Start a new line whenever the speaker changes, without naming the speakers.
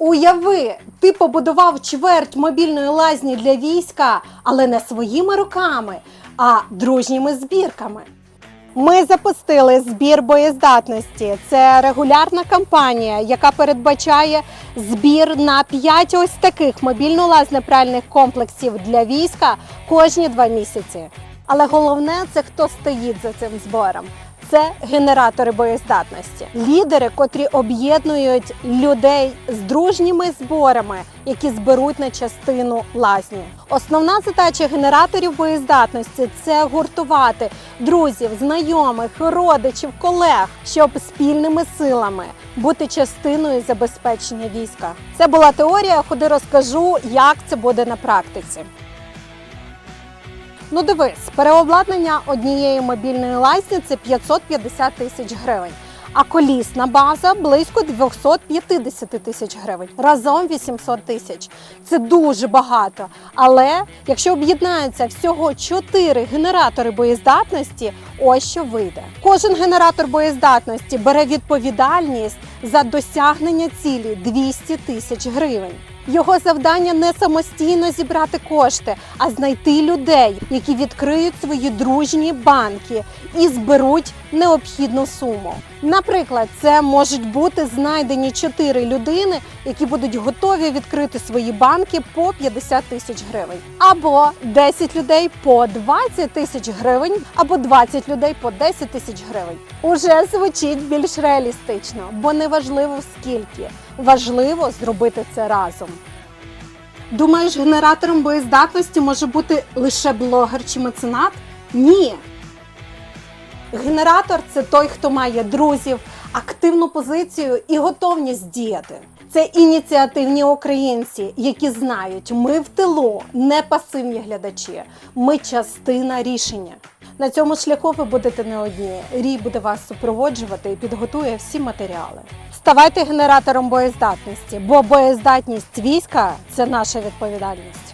Уяви, ти побудував чверть мобільної лазні для війська, але не своїми руками, а дружніми збірками. Ми запустили збір боєздатності. Це регулярна кампанія, яка передбачає збір на 5 ось таких мобільно-лазнепральних комплексів для війська кожні два місяці. Але головне це хто стоїть за цим збором. Це генератори боєздатності, лідери, котрі об'єднують людей з дружніми зборами, які зберуть на частину лазні. Основна задача генераторів боєздатності це гуртувати друзів, знайомих, родичів, колег, щоб спільними силами бути частиною забезпечення війська. Це була теорія. Ходи розкажу, як це буде на практиці. Ну дивись, переобладнання однієї мобільної лазні це 550 тисяч гривень. А колісна база близько 250 тисяч гривень. Разом 800 тисяч. Це дуже багато. Але якщо об'єднаються всього 4 генератори боєздатності, ось що вийде. Кожен генератор боєздатності бере відповідальність за досягнення цілі 200 тисяч гривень. Його завдання не самостійно зібрати кошти, а знайти людей, які відкриють свої дружні банки і зберуть необхідну суму. Наприклад, це можуть бути знайдені чотири людини, які будуть готові відкрити свої банки по 50 тисяч гривень, або 10 людей по 20 тисяч гривень, або 20 людей по 10 тисяч гривень. Уже звучить більш реалістично, бо не важливо скільки, важливо зробити це разом. Думаєш, генератором боєздатності може бути лише блогер чи меценат? Ні. Генератор це той, хто має друзів, активну позицію і готовність діяти. Це ініціативні українці, які знають, ми в тилу не пасивні глядачі, ми частина рішення. На цьому шляху ви будете не одні. Рій буде вас супроводжувати і підготує всі матеріали. Ставайте генератором боєздатності, бо боєздатність війська це наша відповідальність.